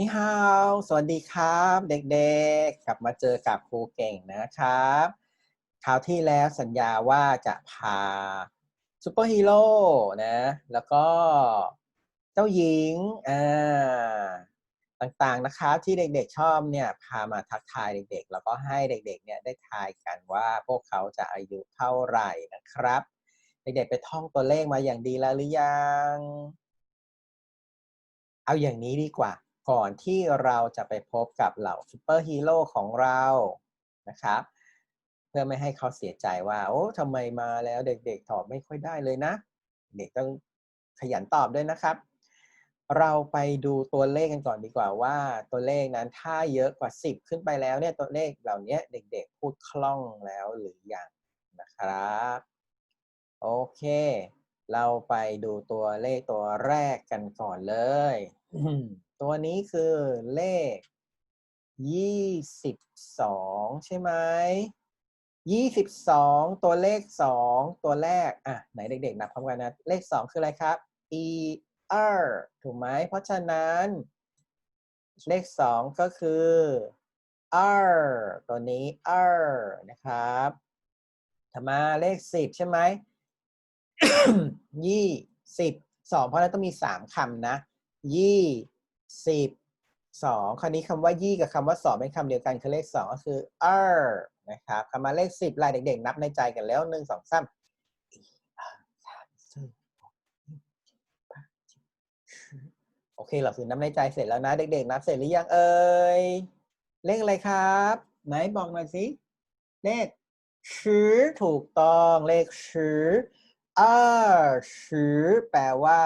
นี่ฮาวสวัสดีครับ เด็กๆ กลับมาเจอกับครูเก่งนะครับ คราวที่แล้วสัญญาว่าจะพาซูเปอร์ฮีโร่นะ แล้วก็เจ้าหญิงอ่าต่างๆนะคะที่เด็กๆชอบเนี่ยพามาทักทายเด็กๆ แล้วก็ให้เด็กๆเนี่ยได้ทายกันว่าพวกเขาจะอายุเท่าไหร่นะครับ เด็กๆไปท่องตัวเลขมาอย่างดีแล้วหรือยัง เอาอย่างนี้ดีกว่า ก่อนที่เราจะไปพบกับเหล่าซูเปอร์ฮีโร่ของเรานะครับเพื่อไม่ให้เขาเสียใจว่าโอ้ทำไมมาแล้วเด็กๆตอบไม่ค่อยได้เลยนะ เด็กต้องขยันตอบด้วยนะครับ เราไปดูตัวเลขกันก่อนดีกว่าว่า ตัวเลขนั้นถ้าเยอะกว่า 10 ขึ้นไปแล้วเนี่ยตัวเลขเหล่านี้เด็กๆพูดคล่องแล้วหรือยังนะครับโอเค เราไปดูตัวเลขตัวแรกกันก่อนเลย ตัวนี้คือเลข 22 ใช่ไหม22 ตัวเลข 2 ตัวแรก อะ ไหนเด็กๆนับพร้อมกันนะ เลข 2 คืออะไรครับ e r ถูกไหม เพราะฉะนั้น เลข 2 ก็คือ r ตัวนี้ r นะครับถัดมาเลข 10 ใช่ไหม ยี่สิบสองเพราะฉะนั้นต้องมีสามคำนะ ยี่ สิบสองคราวนี้คำว่ายี่กับคำว่าสองเป็นคำเดียวกันคือเลขสองก็คือ r นะครับคำมาเลขสิบลายเด็กๆ นับในใจกันแล้วหนึ่งสองสามโอเคเราคือนับในใจเสร็จแล้วนะ เด็กๆ นับเสร็จหรือยังเอ่ยเลขอะไรครับ ไหนบอกหน่อยสิเลขชื้อถูกต้องเลขชื้ออ้าชื้อแปลว่า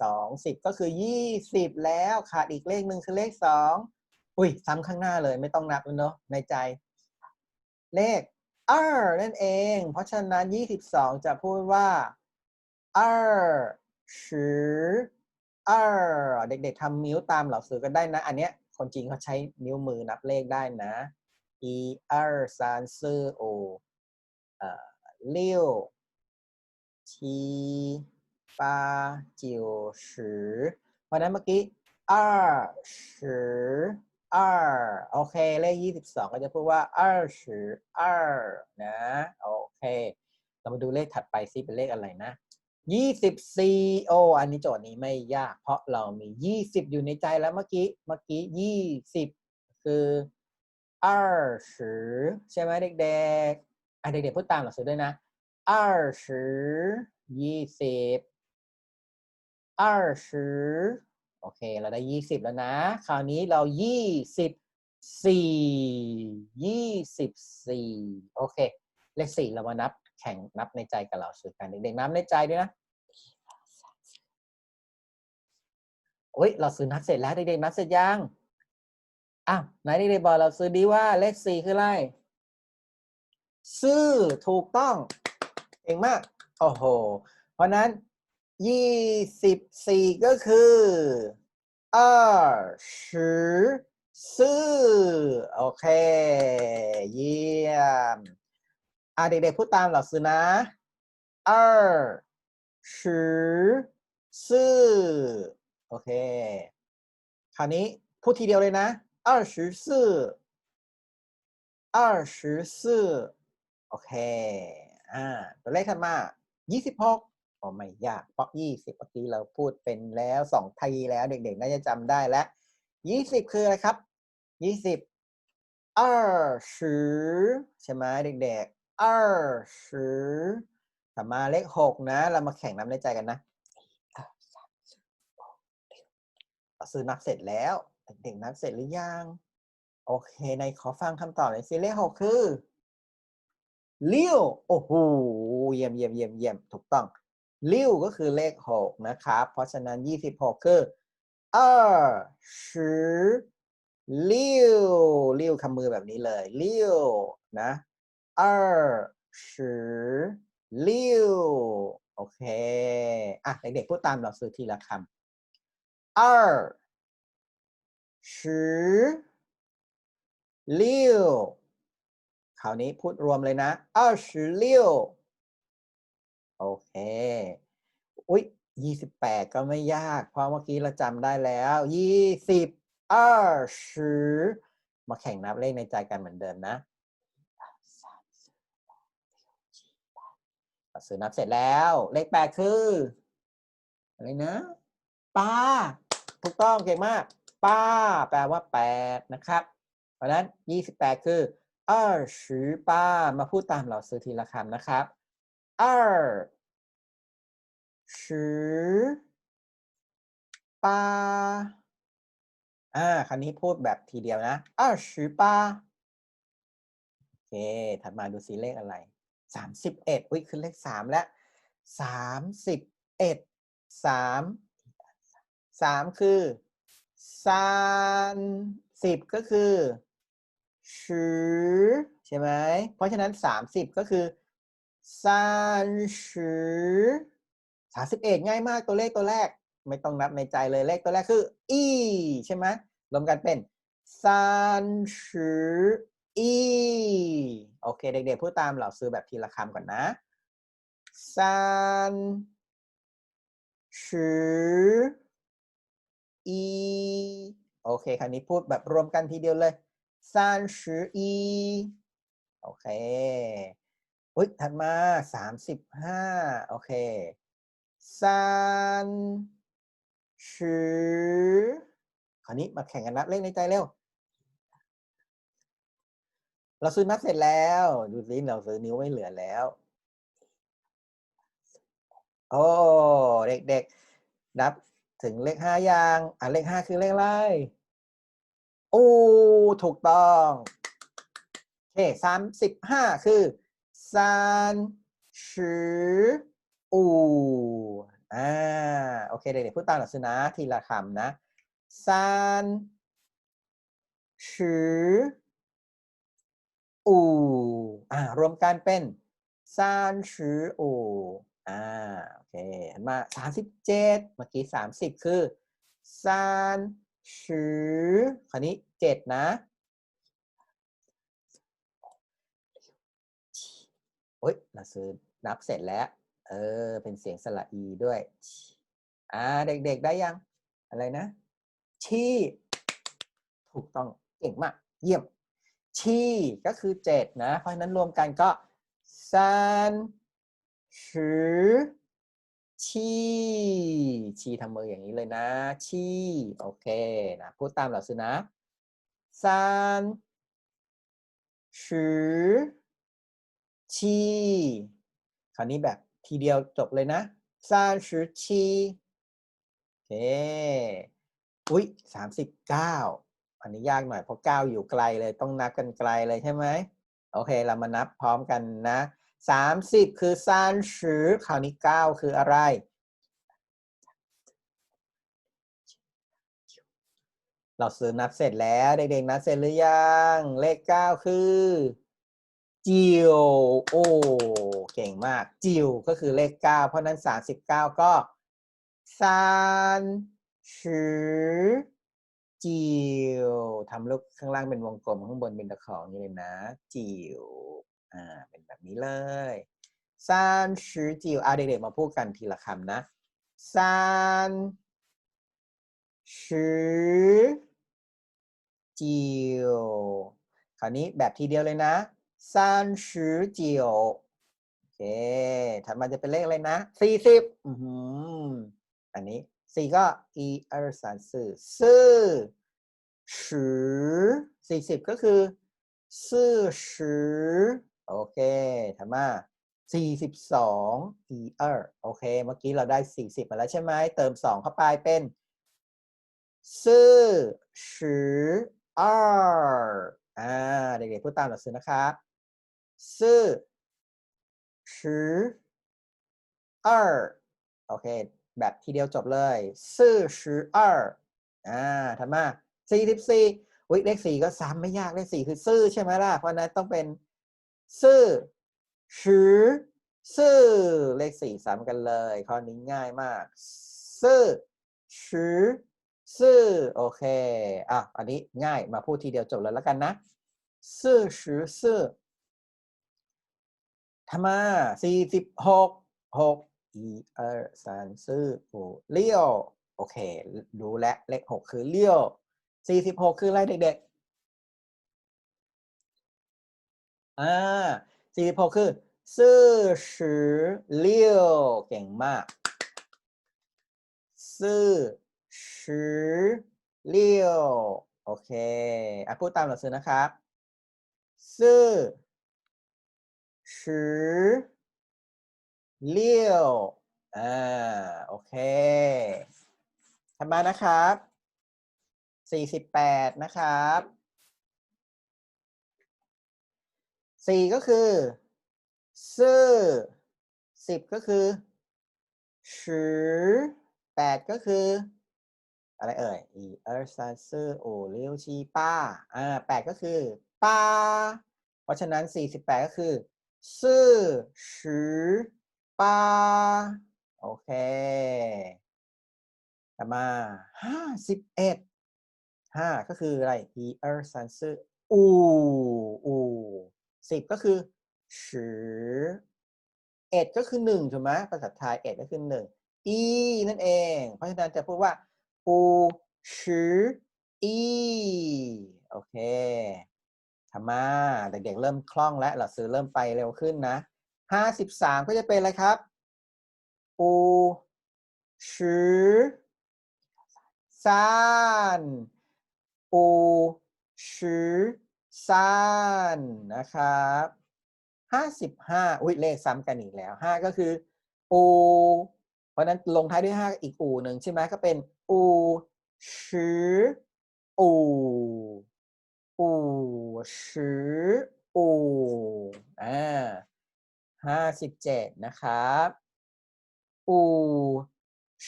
สองสิบก็คือยี่สิบแล้วขาดอีกเลขหนึ่งคือเลขสองอุ้ยซ้ำข้างหน้าเลยไม่ต้องนับแล้วเนอะในใจ เลขอ้านั่นเอง เพราะฉะนั้นยี่สิบสองจะพูดว่าอ้าชืออเด็กๆทำนิ้วตามเหล่าสื่อกันได้นะ อันเนี้ยคนจีนเขาใช้นิ้วมือนับเลขได้นะ e r ซานซือโอเอ่อเลี้ยว七 ปดาจิวสือวันนั้นเมื่อกี้อ้าสืออ้โอเค เลขยี่สิบสองก็จะพูดว่าอ้าสืออ้นะ โอเค เรามาดูเลขถัดไปซิเป็นเลขอะไรนะยี่สิบสี่โออันนี้โจทย์นี้ไม่ยาก เพราะเรามียี่สิบอยู่ในใจแล้วเมื่อกี้ เมื่อกี้ยี่สิบคืออ้าสือใช่ไหมเด็กๆอะเด็กๆพูดตามหลักสูตรด้วยนะอ้าสือยี่สิบ 二十โอเค เราได้ยี่สิบแล้วนะ คราวนี้เรายี่สิบสี่ยี่สิบสี่โอเค เลขสี่เรามานับแข่งนับในใจกับเราสื่อกันเด็กๆนับในใจด้วยนะโอ้ยเราซื้อนับเสร็จแล้วเด็กๆนับเสร็จยังอ้าวไหนเด็กๆบอกเราซื้อดีว่าเลขสี่คืออะไรซื่อถูกต้องเก่งมากโอ้โห เพราะนั้น ยี่สิบสี่ก็คือ二十四โอเค เยี่ยม อ่ะเด็กๆพูดตามเหล่าซื้อนะ二十四โอเค คราวนี้พูดทีเดียวเลยนะ二十四二十四โอเค อ่า ตัวเลขถัดมา 26 อ๋อไม่ยาก เพราะ 20เมื่อกี้เราพูดเป็นแล้วสองทีแล้ว เด็กๆ น่าจะจำได้แล้ว 20 คืออะไรครับ 20二十ใช่ไหมเด็กๆ二十ต่อมาเลข 6 นะ เรามาแข่งนับในใจกันนะเราซื้อนับเสร็จแล้ว เด็กๆนับเสร็จหรือยัง โอเค ในขอฟังคำตอบหน่อยสิเลข 6 คือ เลี้ยว โอ้โห เยี่ยมเยี่ยมเยี่ยมเยี่ยมถูกต้อง ลิ้วก็คือเลข 6 นะครับ เพราะฉะนั้น 26 คือเออชือริ้วลิ้วคำมือแบบนี้เลยลิ้วนะเออชือริ้วโอเค อะ เด็กๆพูดตามเราซื้อทีละคำเออชือริ้วคราวนี้พูดรวมเลยนะเออชือริ้ว โอเค อุ๊ยยี่สิบแปดก็ไม่ยาก เพราะเมื่อกี้เราจำได้แล้วยี่สิบอ้าชือมาแข่งนับเลขในใจกันเหมือนเดิมนะซื้อนับเสร็จแล้ว เลขแปดคือ อะไรนะป้าถูกต้องเก่งมาก ป้า แปลว่าแปดนะครับ เพราะนั้นยี่สิบแปดคืออ้าชือป้ามาพูดตามเราซื้อทีละคำนะครับ 二十八อ่าคราวนี้พูดแบบทีเดียวนะ二十八โอเค ถัดมาดูสิเลขอะไรสามสิบเอ็ดอุ้ยขึ้นเลขสามแล้วสามสิบเอ็ดสามสามคือสามสิบก็คือชือใช่ไหม เพราะฉะนั้นสามสิบก็คือ สามชือสามสิบเอ็ดง่ายมากตัวเลขตัวแรก ไม่ต้องนับในใจเลยเลขตัวแรกคือ อีใช่ไหมรวมกันเป็นสามชืออีโอเค เด็กๆพูดตามเหล่าซื้อแบบทีละคำก่อนนะสามชืออีโอเคคราวนี้พูดแบบรวมกันทีเดียวเลยสามชืออีโอเค อุ้ยถัดมาสามสิบห้าโอเคสามชือคราวนี้มาแข่งกันนับเลขในใจเร็ว เราซื้อนับเสร็จแล้ว ดูสิเราซื้อนิ้วไม่เหลือแล้ว โอ้เด็กๆ นับถึงเลขห้ายังอะเลขห้าคือเลขอะไร โอ้ ถูกต้อง โอเคสามสิบห้าคือ สามชืออูอ่าโอเคเด็กๆพูดตามหลักซื้อนะ ทีละคำนะสามชืออูอ่ารวมกันเป็นสามชืออูอ่าโอเคห็นมาสามสิบเจ็ดเมื่อกี้สามสิบคือสามชือคราวนี้เจ็ดนะ โอ๊ยเราซื้อนับเสร็จแล้ว เออ เป็นเสียงสระอีด้วย อ่า เด็กๆได้ยัง อะไรนะ ชีถูกต้องเก่งมาก เยี่ยม ชีก็คือเจ็ดนะ เพราะฉะนั้นรวมกันก็สามชือชีชีทำมืออย่างนี้เลยนะ ชีโอเคนะพูดตามเราซื้อนะสามชือ ชีคราวนี้แบบทีเดียวจบเลยนะสามสิบชีโอเคอุ้ยสามสิบเก้าอันนี้ยากหน่อยเพราะเก้าอยู่ไกลเลยต้องนับกันไกลเลยใช่ไหมโอเค เรามานับพร้อมกันนะสามสิบคือสามสิบคราวนี้เก้าคืออะไรเราซื้อนับเสร็จแล้ว เด็กๆนับเสร็จหรือยัง เลขเก้าคือ จิวโอ้เก่งมากจิวก็คือเลขเก้าเพราะนั้นสามสิบเก้าก็สามชือจิวทำลูกข้างล่างเป็นวงกลมข้างบนเป็นตะขออย่างนี้เลยนะจิวอ่าเป็นแบบนี้เลยสามชือจิวเอาเด็กๆมาพูดกันทีละคำนะสามชือจิวคราวนี้แบบทีเดียวเลยนะ สามสิบเจียวโอเคถัดมาจะเป็นเลขอะไรนะสี่สิบอันนี้สี่ก็อีเอร์สามสี่สี่สิสี่สิบก็คือสี่สิบโอเคถัดมาสี่สิบสองอีเอร์โอเค เมื่อกี้เราได้สี่สิบมาแล้วใช่ไหมเติมสองเข้าไปเป็นสี่สิบสองอ่าเด็กๆพูดตามหลักสูตรนะครับ 四十二โอเค แบบทีเดียวจบเลย四十二อ่าถัดมาสี่สิบสี่อุ้ยเลขสี่ก็ซ้ำไม่ยาก เลขสี่คือซื่อใช่ไหมล่ะ เพราะนั้นต้องเป็นซื่อชือซื่อเลขสี่ซ้ำกันเลย ข้อนี้ง่ายมากซื่อชือซื่อโอเคอ่ะอันนี้ง่ายมาพูดทีเดียวจบเลยแล้วกันนะซื่อชือซื่อ ทมาสี่สิบหกหกอีเออสามซื่อหูเลี้ยว โอเค รู้แล้วเลขหกคือเลี้ยวสี่สิบหกคืออะไรเด็กๆ อ่าสี่สิบหกคือซื่อสือเลี้ยว เก่งมากซื่อสือเลี้ยว โอเค อะพูดตามหนังสือนะครับซื่อ สือเลี้ยวอ่าโอเคทำมานะครับสี่สิบแปดนะครับสี่ก็คือซื่อสิบก็คือสือแปดก็คือ อะไรเอ่ยอีเออร์ซันซื่อโอเลี้ยวชีป้าอ่าแปดก็คือป้า เพราะฉะนั้นสี่สิบแปดก็คือ ซื่อสือปาโอเคต่อมาห้าสิบเอ็ดห้าก็คืออะไร e er san ซื่ออูอูสิบก็คือสือเอ็ดก็คือหนึ่งถูกไหมภาษาไทยเอ็ดก็คือหนึ่ง e นั่นเอง เพราะฉะนั้นจะพูดว่าอูสือ e โอเค ทำมาเด็กๆเริ่มคล่องแล้วหลักสูตรเริ่มไปเร็วขึ้นนะห้าสิบสามก็จะเป็นอะไรครับอูสือซานปูชือซานนะครับห้าสิบห้าอุ้ยเลขซ้ำกันอีกแล้วห้าก็คือปูเพราะฉะนั้นลงท้ายด้วยห้าอีกอูหนึ่งใช่ไหมก็เป็นอูชืออู อู่ชืออู่อ่าห้าสิบเจ็ดนะครับอู่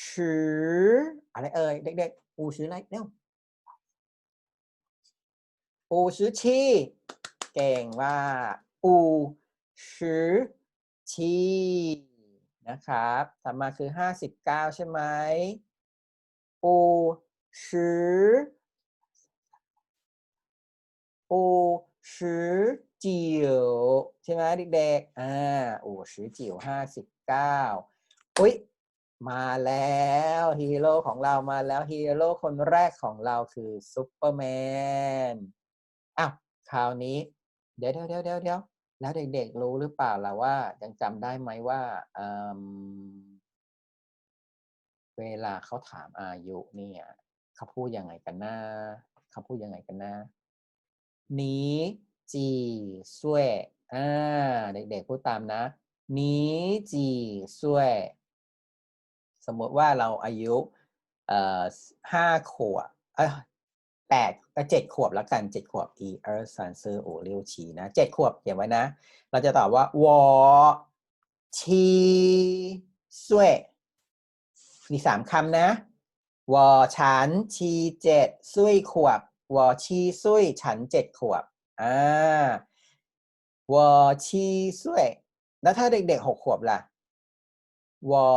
ชืออะไรเอ่ยเด็กๆอู่ชืออะไรเร็วอู่ชือชีเก่งว่าอู่ชือชีนะครับต่อมาคือห้าสิบเก้าใช่ไหมอู่ชือ โอูชือจิ๋วใช่ไหมเด็กๆอ่าโอูชือจิ๋วห้าสิบเก้าอุ้ยมาแล้วฮีโร่ของเรามาแล้วฮีโร่คนแรกของเราคือซูเปอร์แมนอ้าวคราวนี้ เดี๋ยวเดี๋ยวเดี๋ยวเดี๋ยวเดี๋ยวแล้วเด็กๆรู้หรือเปล่าล่ะว่ายังจำได้ไหมว่าเอิ่มเวลาเขาถามอายุเนี่ยเขาพูดยังไงกันนะเขาพูดยังไงกันนะ นี้จีช่วยอ่าเด็กๆพูดตามนะนี้จีช่วยสมมติว่าเราอายุเอ่อห้าขวบเอ้ยแปดก็เจ็ดขวบแล้วกันเจ็ดขวบ e er san s e o เรียวชีนะเจ็ดขวบเขียนไว้นะ เราจะตอบว่าวอชีสวยมีสามคำนะวอฉันชีเจ็ดซุยขวบ วอชีซุยฉันเจ็ดขวบอ่าวอชีซุยแล้วถ้าเด็กๆหกขวบล่ะวอ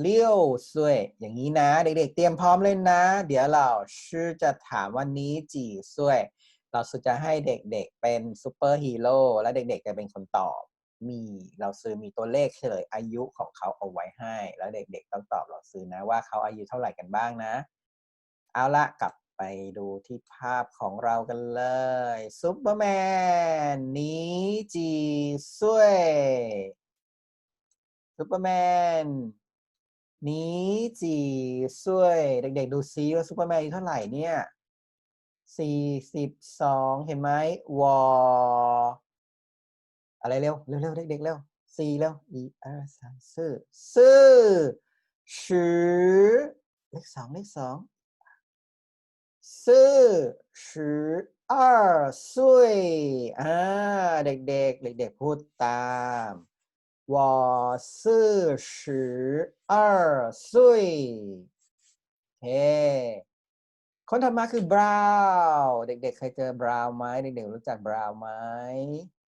เลี้ยวสวยอย่างนี้นะ เด็กๆ เตรียมพร้อมเลยนะ เดี๋ยวเราชื่อจะถามวันนี้จีสวย เราจะให้เด็กๆ เป็นซูเปอร์ฮีโร่และเด็กๆจะเป็นคนตอบ มีเราซื้อมีตัวเลขเฉลยอายุของเขาเอาไว้ให้ แล้วเด็กๆ ต้องตอบเราซื้อนะว่าเขาอายุเท่าไหร่กันบ้างนะ เอาละกลับ ไปดูที่ภาพของเรากันเลยซุปเปอร์แมนนีจีซุยซุปเปอร์แมนนีจีซุยเด็กๆดูซิว่าซุปเปอร์แมนอายุเท่าไหร่เนี่ยสี่สิบสองเห็นไหมวออะไรเร็วเร็วๆเด็กๆเร็วสี่เร็วอีอารสามซื่อซื่อชื่อเลขสองเลขสอง 四十二岁อ่าเด็กๆ เด็กๆ พูดตาม我四十二岁โอเค คนถัดมาคือบราวน์เด็กๆ เคยเจอบราวน์ไหมเด็กๆ รู้จักบราวน์ไหม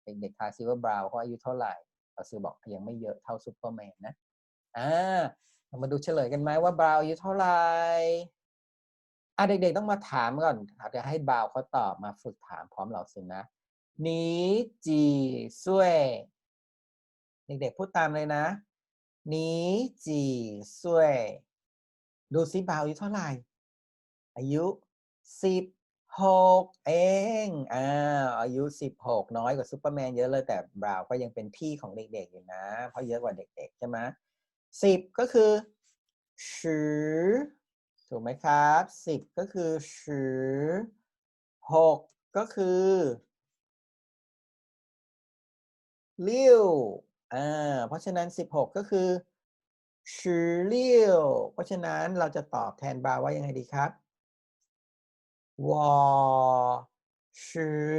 เด็กๆทายซิว่าบราวน์เขาอายุเท่าไหร่เราซื้อบอกยังไม่เยอะเท่าซูเปอร์แมนนะอ่าเรามาดูเฉลยกันไหมว่าบราวน์อายุเท่าไหร่ อะเด็กๆต้องมาถามก่อนเดี๋ยวให้บาวเขาตอบมาฝึกถามพร้อมเราสินะนีจีซุยเด็กๆพูดตามเลยนะนีจีซุยดูซิบาวอายุเท่าไหร่ อายุสิบหกเองอ่าอายุสิบหกน้อยกว่าซูเปอร์แมนเยอะเลยแต่บราวก็ยังเป็นพี่ของเด็กๆอยู่นะ เพราะเยอะกว่าเด็กๆใช่ไหมสิบก็คือชือ ถูกไหมครับสิบก็คือสิอหกก็คือลิ้วอ่าเพราะฉะนั้นสิบหกก็คือสือลิ้วเพราะฉะนั้นเราจะตอบแทนบาว่ายังไงดีครับว่าสือ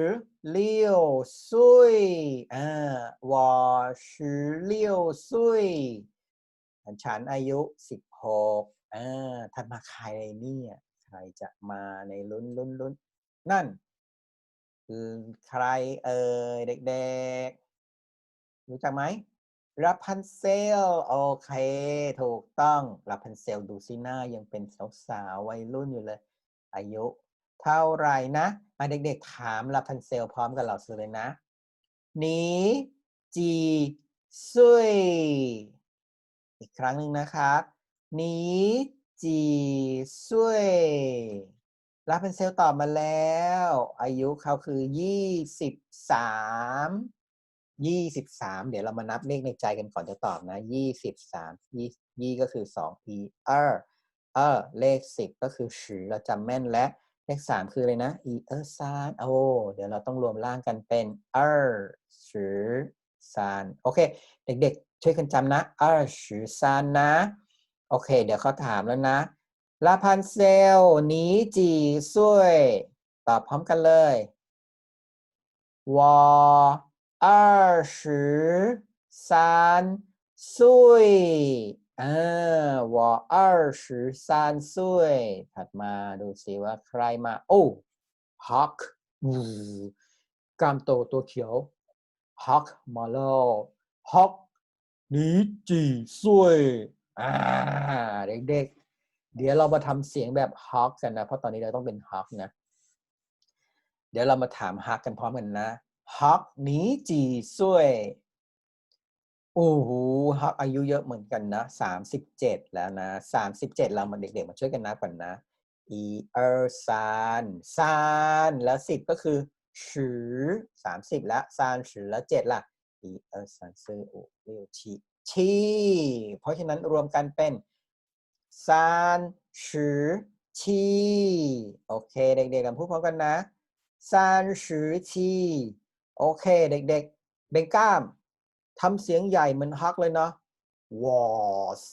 ลิ้วซุยอ่าวอสือลิ้วซุยฉันอายุสิบหก อ่าถัดมาใครเนี่ยใครจะมาในลุ้นลุ้นลุ้นนั่นคือใครเอ่ยเด็กๆ รู้จักไหมรับพันเซลโอเค ถูกต้องรับพันเซลดูซิหน้ายังเป็นสาวๆวัยรุ่นอยู่เลย อายุ เท่าไรนะมาเด็กๆถามลาพันเซลพร้อมกับเราซื้อเลยนะหนีจีซุยอีกครั้งหนึ่งนะครับ หนีจีซุยลาพันเซลตอบมาแล้ว อายุเขาคือยี่สิบสามยี่สิบสามเดี๋ยวเรามานับเลขในใจกันก่อนจะตอบนะยี่สิบสามยี่ยี่ก็คือสอง e เออเออเลขสิบก็คือชือเราจำแม่นและเลขสามคืออะไรนะอีเออซานโอ้เดี๋ยวเราต้องรวมร่างกันเป็นเออชือซานโอเค เด็กๆ ช่วยกันจำนะเออชือซานนะ โอเค เดี๋ยวเขาถามแล้วนะลาพันเซลหนีจีซุยตอบพร้อมกันเลย我二十三岁เออ我二十三岁ถัดมาดูสิว่าใครมา โอ้ฮอกวูกล้ามโตตัวเขียวฮอกมาแล้วฮอกหนีจีซุย อ่าเด็กๆ เดี๋ยวเรามาทำเสียงแบบฮอกกันนะ เพราะตอนนี้เราต้องเป็นฮอกนะ เดี๋ยวเรามาถามฮักกันพร้อมกันนะฮักหนีจีซุยโอ้โหฮักอายุเยอะเหมือนกันนะสามสิบเจ็ดแล้วนะสามสิบเจ็ดเรามาเด็กๆ มาช่วยกันนับก่อนนะอีเออร์ซานซานแล้วสิบก็คือชือสามสิบแล้วซานชือแล้วเจ็ดล่ะอีเออร์ซานซื่ออุเรียวชี ชี เพราะฉะนั้นรวมกันเป็นซานชือชีโอเค เด็กๆกันพูดพร้อมกันนะซานชือชีโอเค เด็กๆ เบงก้ามทำเสียงใหญ่เหมือนฮักเลยเนาะว่า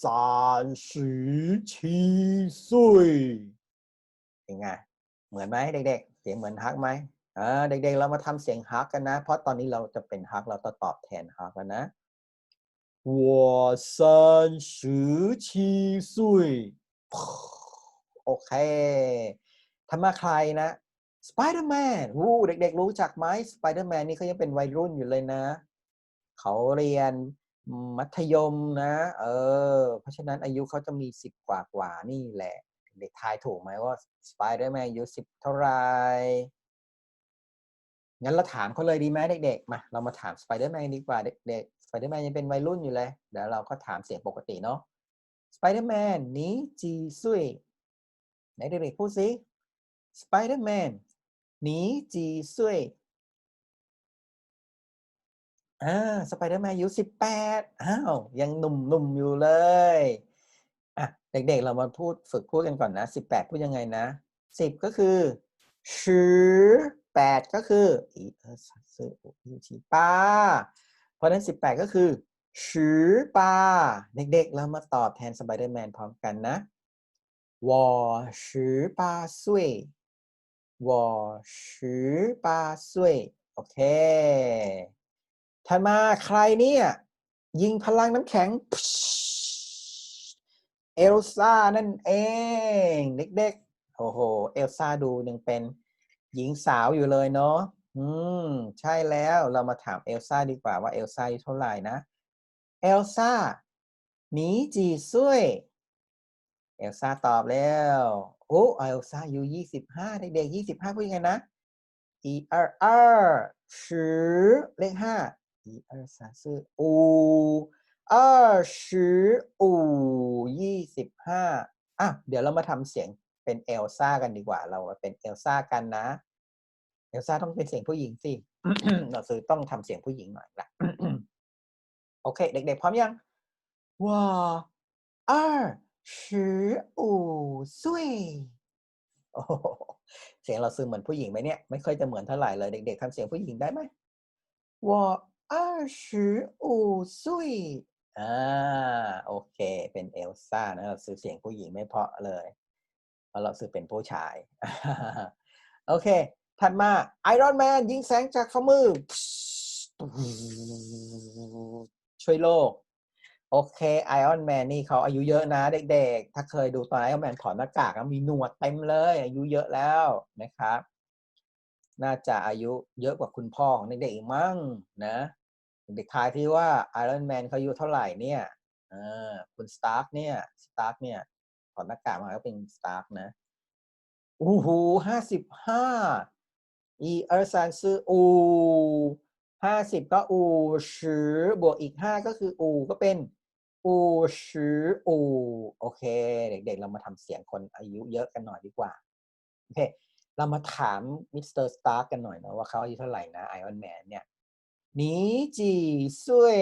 ซานชือชีซุยเป็นไงเหมือนไหมเด็กๆ เสียงเหมือนฮักไหมเด็กๆ เรามาทำเสียงฮักกันนะ เพราะตอนนี้เราจะเป็นฮักเราต้องตอบแทนฮักแล้วนะ 我三十七岁โอเคถ้ามาใครนะ สไปเดอร์แมนวู้เด็กๆ รู้จักไหมสไปเดอร์แมนนี่เขายังเป็นวัยรุ่นอยู่เลยนะ เขาเรียนมัธยมนะ เออ เพราะฉะนั้นอายุเขาจะมีสิบกว่ากว่านี่แหละ เด็กทายถูกไหมว่าสไปเดอร์แมนอายุสิบเท่าไหรงั้นเราถามเขาเลยดีไหมเด็กๆ มา เรามาถามสไปเดอร์แมนดีกว่าเด็กๆ สไปเดอร์แมนยังเป็นวัยรุ่นอยู่เลย เดี๋ยวเราก็ถามเสียงปกติเนาะสไปเดอร์แมนนี้จีซุยไหนเด็กๆพูดสิสไปเดอร์แมนนี้จีซุยอ่าสไปเดอร์แมนอายุสิบแปดอ้าวยังหนุ่มๆอยู่เลยอะเด็กๆเรามาพูดฝึกพูดกันก่อนนะสิบแปดพูดยังไงนะสิบก็คือชือแปดก็คืออีเออสัตว์ซื้ออูชีป้า เพราะนั้น 18 ก็คือชือปาเด็กๆ แล้วมาตอบแทนสไปเดอร์แมนพร้อมกันนะวอชือปาซุยวอชือปาซุยโอเคถัดมาใครเนี่ยยิงพลังน้ำแข็ง เอลซ่านั่นเอง เด็กๆ โอ้โห เอลซ่าดูหนึ่งเป็นหญิงสาวอยู่เลยเนาะ อืม ใช่แล้วเรามาถามเอลซ่าดีกว่าว่าเอลซ่าอายุเท่าไหร่นะ เอลซ่าหนีจีซุยเอลซ่าตอบแล้วโอ้เอลซ่าอยู่ยี่สิบห้าเด็กยี่สิบห้าพูดยังไงนะอีเออเออสือเลขห้าอีเออสามสื่ออูเออสืออูยี่สิบห้าอะเดี๋ยวเรามาทำเสียงเป็นเอลซ่ากันดีกว่า เรามาเป็นเอลซ่ากันนะ เอลซ่าต้องเป็นเสียงผู้หญิงสิ เราซื้อต้องทำเสียงผู้หญิงหน่อยละ โอเค เด็กๆ พร้อมยัง我二十五岁โอ้โหเสียงเราซื้อเหมือนผู้หญิงไหมเนี่ย ไม่ค่อยจะเหมือนเท่าไหร่เลย เด็กๆทำเสียงผู้หญิงได้ไหม我二十五岁อ่าโอเค เป็นเอลซ่านะเราซื้อเสียงผู้หญิงไม่เพราะเลย เพราะเราซื้อเป็นผู้ชาย โอเค ถัดมาไอรอนแมนยิงแสงจากฝ่ามือ ช่วยโลก โอเคไอออนแมนนี่เขาอายุเยอะนะเด็กๆ ถ้าเคยดูตอนไอออนแมนถอดหน้ากากมีหนวดเต็มเลย อายุเยอะแล้วนะครับ น่าจะอายุเยอะกว่าคุณพ่อของเด็กๆอีกมั้งนะเด็กทายที่ว่าไอรอนแมนเขาอายุเท่าไหร่เนี่ยอคุณสตาร์กเนี่ยสตาร์กเนี่ยถอดหน้ากากมาก็เป็นสตาร์กนะโอ้โหห้าสิบห้า อีเออซันซื้ออูห้าสิบก็อูชือบวกอีกห้าก็คืออูก็เป็นอูชืออูโอเค เด็กๆ เรามาทำเสียงคนอายุเยอะกันหน่อยดีกว่า โอเค เรามาถามมิสเตอร์สตาร์กันหน่อยนะว่าเขาอายุเท่าไหร่นะไอออนแมนเนี่ยหนีจีซุย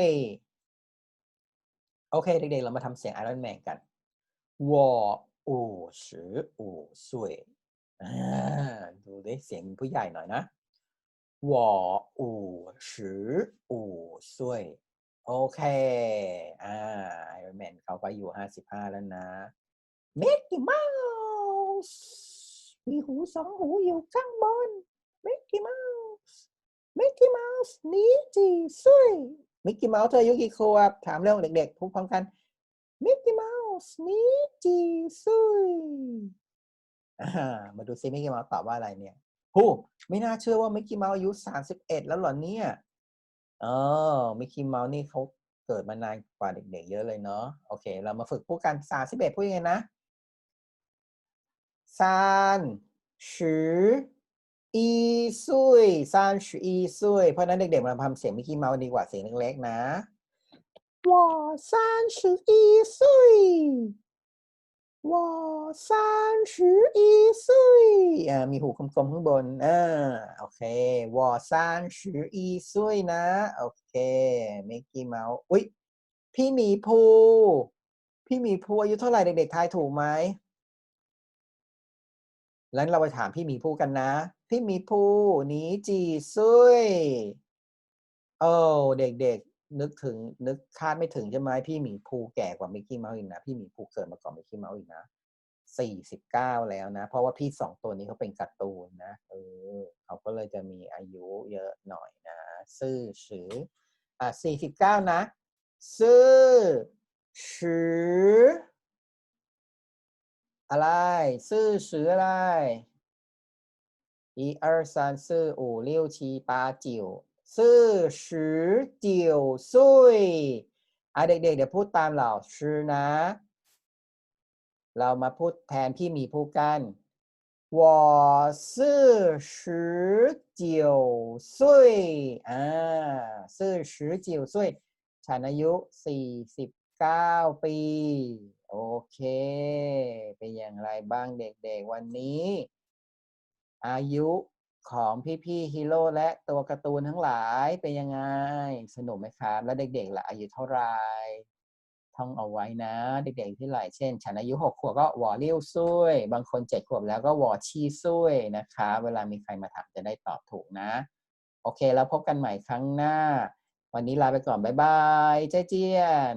โอเค เด็กๆ เรามาทำเสียงไอรอนแมนกันวออูชืออูซุย ดูดิเสียงผู้ใหญ่หน่อยนะ我五十五岁โอเค อ่าไอรอนแมนเขาก็อายู่ห้าสิบห้าแล้วนะเมกกี้เมาส์มีหูสองหูอยู่ข้างบนเมกกี้เมาส์เมกกี้เมาส์นี่จีซุยมิกกี้เมาส์เธออายุกี่ขวบถามเรื่องเด็กๆพูดพร้อมกันมิกกี้เมาส์นี่จีซุยอ่า มาดูซิมิกกี้เมาส์ตอบว่าอะไรเนี่ยหูไม่น่าเชื่อว่ามิกกี้เมาส์อายุสามสิบเอ็ดแล้วเหรอเนี่ยอ๋อมิกกี้เมาส์นี่เขาเกิดมานานกว่าเด็กๆเยอะเลยเนาะโอเค เรามาฝึกพูดกันสามสิบเอ็ดพูดยังไงนะสามสิบอีซุยสามสิบอีซุยเพราะฉะนั้นเด็กๆมาทำเสียงมิกกี้เมาส์ดีกว่าเสียงเล็กๆนะ我三十一岁 วอสานชืออีซุยอ่ามีหูกลมๆข้างบนอ่าโอเควอสานชืออีซุยนะโอเคมิกกี้เมาส์อุ๊ยพี่มีภูพี่มีภูอายุเท่าไหร่เด็กๆทายถูกไหมแล้วเราไปถามพี่มีภูกันนะ พี่มีภูหนีจีซุยโอ้เด็กๆ นึกถึงนึกคาดไม่ถึงใช่ไหมพี่หมีภูแก่กว่ามิกกี้เมาส์อีกนะ พี่หมีภูเกิดมาก่อนมิกกี้เมาส์อีกนะสี่สิบเก้าแล้วนะ เพราะว่าพี่สองตัวนี้เขาเป็นการ์ตูนนะ เออเขาก็เลยจะมีอายุเยอะหน่อยนะ ซื่อสืออ่ะสี่สิบเก้านะ ซื่อสือ อะไรซื่อสืออะไร一二三四五六七八九 四十九岁อ่ะเด็กๆ เดี๋ยวพูดตามเราชื่อนะ เรามาพูดแทนพี่หมีพูดกัน我四十九岁อ่า四十九岁ฉันอายุสี่สิบเก้าปี โอเค เป็นอย่างไรบ้างเด็กๆ วันนี้ อายุ ของพี่ๆฮีโร่และตัวการ์ตูนทั้งหลายเป็นยังไง สนุกไหมครับ แล้วเด็กๆล่ะอายุเท่าไหร่ท่องเอาไว้นะ เด็กๆที่ไหลเช่น ฉันอายุหกขวบก็วอเลี้ยวซุยบางคนเจ็ดขวบแล้วก็วอชีซุยนะคะ เวลามีใครมาถามจะได้ตอบถูกนะ โอเคแล้วพบกันใหม่ครั้งหน้า วันนี้ลาไปก่อน บ๊ายบายเจ๊เจียน